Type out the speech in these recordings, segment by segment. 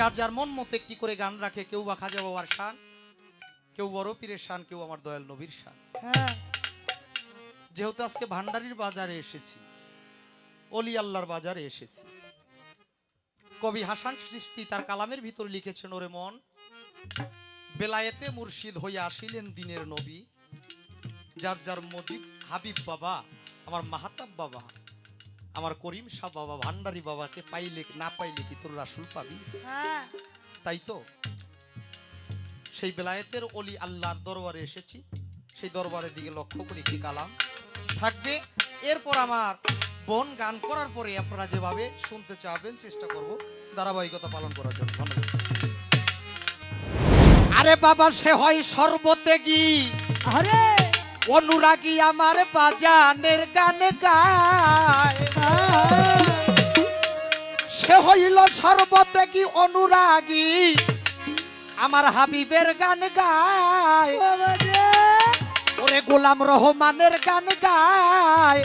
যার যার মন মতো একটি করে গান রাখে কেউ বা খাজা বাবার শান কেউ বড় পীরের শান কেউ আমার দয়াল নবীর শান। হ্যাঁ। যেহেতু আজকে ভান্ডারির বাজারে এসেছি অলি আল্লাহর বাজারে এসেছি কবি হাসান সৃষ্টি তার কালামের ভিতর লিখেছেন ওরে মন বেলায়েতে মুর্শিদ হইয়া আসিলেন দিনের নবী যার যার মজিব হাবিব বাবা আমার মাহাতাব বাবা। আমার করিম শাহ বাবা ভান্ডারি বাবাকে পাইলে না পাইলে কি তোর রাসুল পাবি? হ্যাঁ। তাই তো? সেই বেলায়েতের অলি আল্লাহর দরবারে এসেছি। সেই দরবারের দিকে লক্ষ্য করে একটি কালাম। থাকবে। এরপর আমার বোন গান করার পরে আপনারা যেভাবে শুনতে চাবেন চেষ্টা করব ধারাবাহিকতা পালন করার জন্য। ধন্যবাদ। আরে বাবা সে হয় সর্বত্যাগী। আরে অনুরাগী আমার বাজানের গান গায়। সে হইল সর্বত্যাগী অনুরাগী আমার হাবিবের গান গায়। ওরে গোলাম রহমানের গান গায়।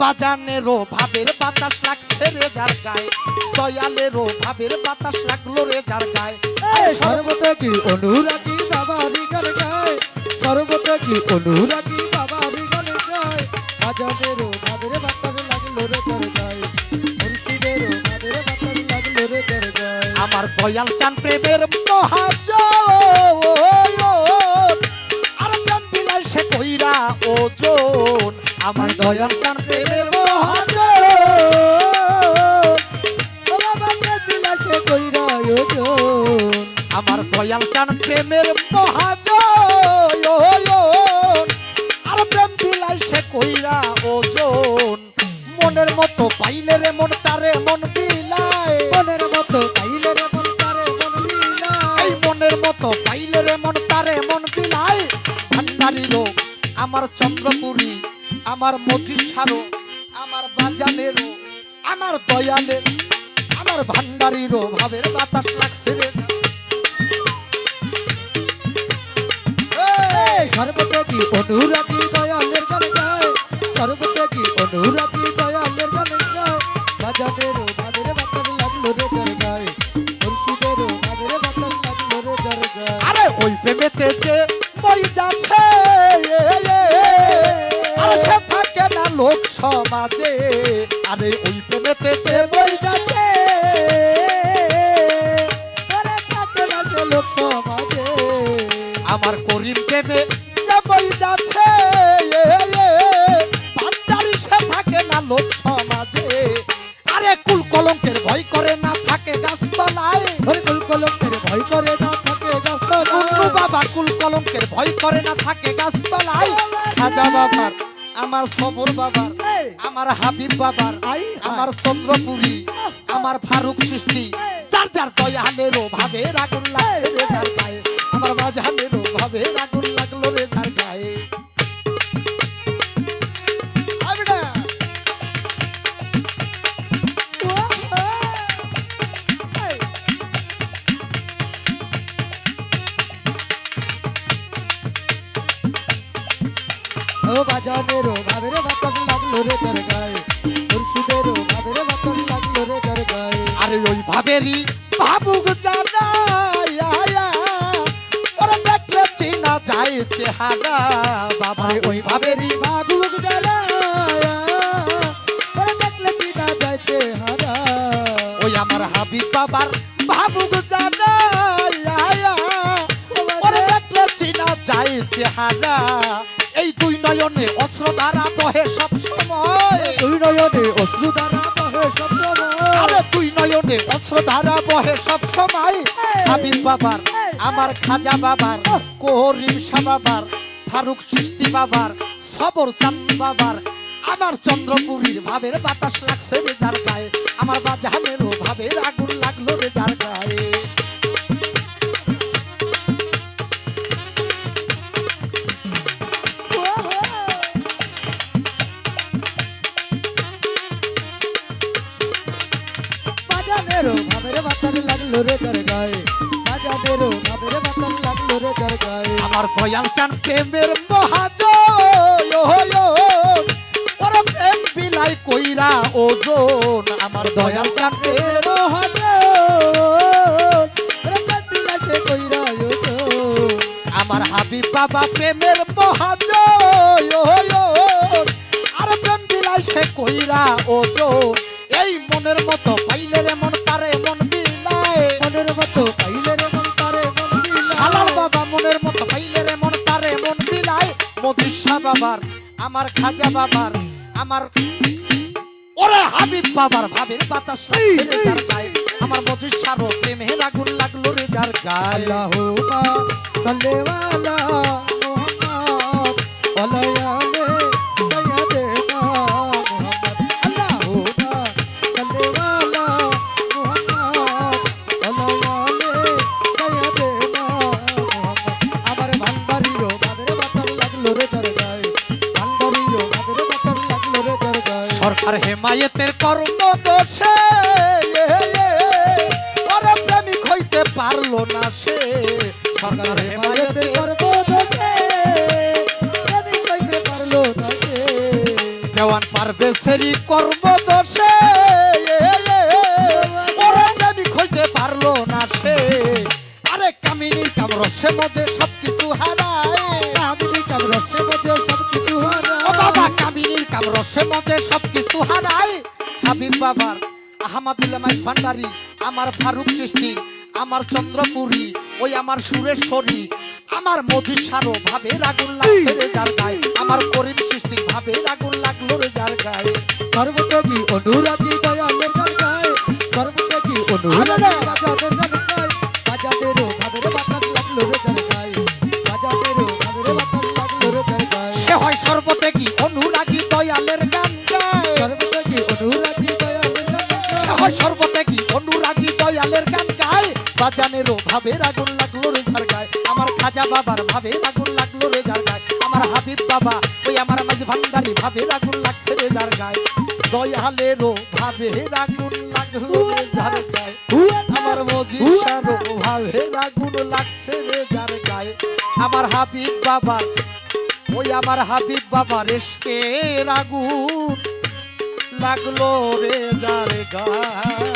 বাজানেরও ভাবের বাতাস লাগছে রে যার গায়ে। দয়ালেরও ভাবের বাতাস লাগল রে যার গায়ে। এই সর্বত্যাগী অনুরাগী বাবা বিগল গায়? সর্বত্যাগী অনুরাগী বাবা বিগল গায়? আজাদেরও ভাবের বাতাস লাগল রে তোর গায়। মুর্শিদেরও ভাবের বাতাস লাগল রে তোর গায়। আমার দয়াল চান প্রেমের মহাজ আমার দয়াল চান প্রেমের মহাজ আমার দয়াল চান প্রেমের মহাজ আর প্রেম বিলাই সে কইরা ওজন। মনের মতো পাইলে রে মন, তারে মন বিলায়। মনের মতো পাইলে রে মন, তারে মন বিলায়। মনের মতো পাইলে রে মন, তারে মন বিলায়। ভান্ডারিরও আমার চন্দ্রপুরী। আমার মজির সারো আমার বাজানেরও, আমার দয়ালের, আমার ভান্ডারিরও ভাবের বাতাস লাগছে রে। কি অনুরাগী দয়ালের গান গায় সর্বত্যাগী অনুরাগী সমাজে আরে ওই প্রেমেতে যে মই যাচ্ছে সমাজে। আমার করিম প্রেমে যে মই যাচ্ছে ভান্ডারি সে থাকে না লোক সমাজে। আরে কুল কলঙ্কের ভয় করে না থাকে গাছতলায়। কুল কলমের ভয় করে না থাকে গাছতলায়। বাবা কুল কলঙ্কের ভয় করে না থাকে গাছতলায়। খাজা বাবার আমার সবর বাবার আমার হাবিব বাবার আমার চন্দ্রপুরী আমার ফারুক সৃষ্টি। যার যার দয়ালেরও ভাবে আগুন লাগছে রে যার গায়ে আমার বাজানেরও ভাবে আগুন লাগল রে যার গায়ে। ও বাজানেরও ভাবের বাতাস লাগল রে তোর গায়ে। মুর্শিদেরও ভাবের বাতাস লাগল রে তোর গায়ে। আরে ওই ভাবেরই ভাবুক জানাই ওরা দেখলে চিনা যায় চেহারা। বাবা ওই ভাবেরই ভাগুক জ্বালায়া ওরে দেখলে কি না যাইতে হারা ওই আমার হাবিব বাবার ভাবুক জানাই দেখলে চিনা যায় চেহারা। নয়নে অস্ত্র দ্বারা বহে সব সময়। দুই নয়নে অশ্রু দ্বারা বহে সব আরে দুই নয়নে অস্ত্র ধারা বহে সব সময়। হাবিব বাবার আমার খাজা বাবার কোহরিম শাহ বাবার ফারুক চিস্তি বাবার সবর চাঁদ বাবার। আমার চন্দ্রপুরীর ভাবের বাতাস লাগছে রে যার গায়ে আমার বাজানেরও ভাবের আগুন বাতাস লাগল রে তার গায়ে। রাজা লাগল রে তার গায়ে। আমার দয়াল চান প্রেমের মহাজ প্রেম বিলাই কইরা ওজন, আমার দয়াল চান মহাজ আমার হাবি বাবা প্রেমের মহাজ আর প্রেম বিলাই সে কইরা ওজন। এই মনের মতো পাইলে রে মন পারে মতো পাইলে রে মন তারে মন হালাল বাবা মনের মতো পাইলে রে মন তারে মন বিলায় মজিষা বাবার আমার খাজা বাবার আমার ওরে হাবিব বাবার ভাবের বাতাস। আমার মজিষারও প্রেমে আগুন লাগল রে যার গালা আল্লাহুম্মা সাল্লি হেমায়েতের কর্ম দোষে। ওরে প্রেমিক হইতে পারল না সে। দোষে। কইতে পারল না সে। দেওয়ান পারবে সেরি কর্ম দোষে। প্রেমিক হইতে পারল না সে। আরে কামিনীর কামরসে মজে সবকিছু হারায়। আমি কামরসে মধ্যে সব কিছু বাবা কামিনীর কামরসে মজে সবকিছু হারায় হাবিব বাবার আহমাদুল্লাহ ভান্ডারি আমার ফারুক সৃষ্টি আমার চন্দ্রপুরী ওই আমার সুরেশ্বরী আমার মজির সারো ভাবে আগুন লাগছে রে যার গায়ে আমার করিম সৃষ্টি ভাবে আগুন লাগল রে যার গায়ে। সর্বত্যাগী অনুরাগী দয়ালের গায় সর্বত্যাগী অনুরাগী গায় বাজানেরও ভাবে আগুন লাগল রে যার গায়ে আমার খাজা বাবার ভাবে আগুন লাগল রে যার গায়ে আমার হাবিব বাবা ওই আমার মাঝ ভান্ডারি ভাবে আগুন লাগছে রে যার গায়ে দয়ালেরও ভাবে আগুন লাগল রে যার গায়ে আমার মজিষারও ভাবে। আগুন লাগছে রে যার গায়ে আমার হাবিব বাবা ওই আমার হাবিব বাবা রেস্কের আগুন লাগল রে যার গায়ে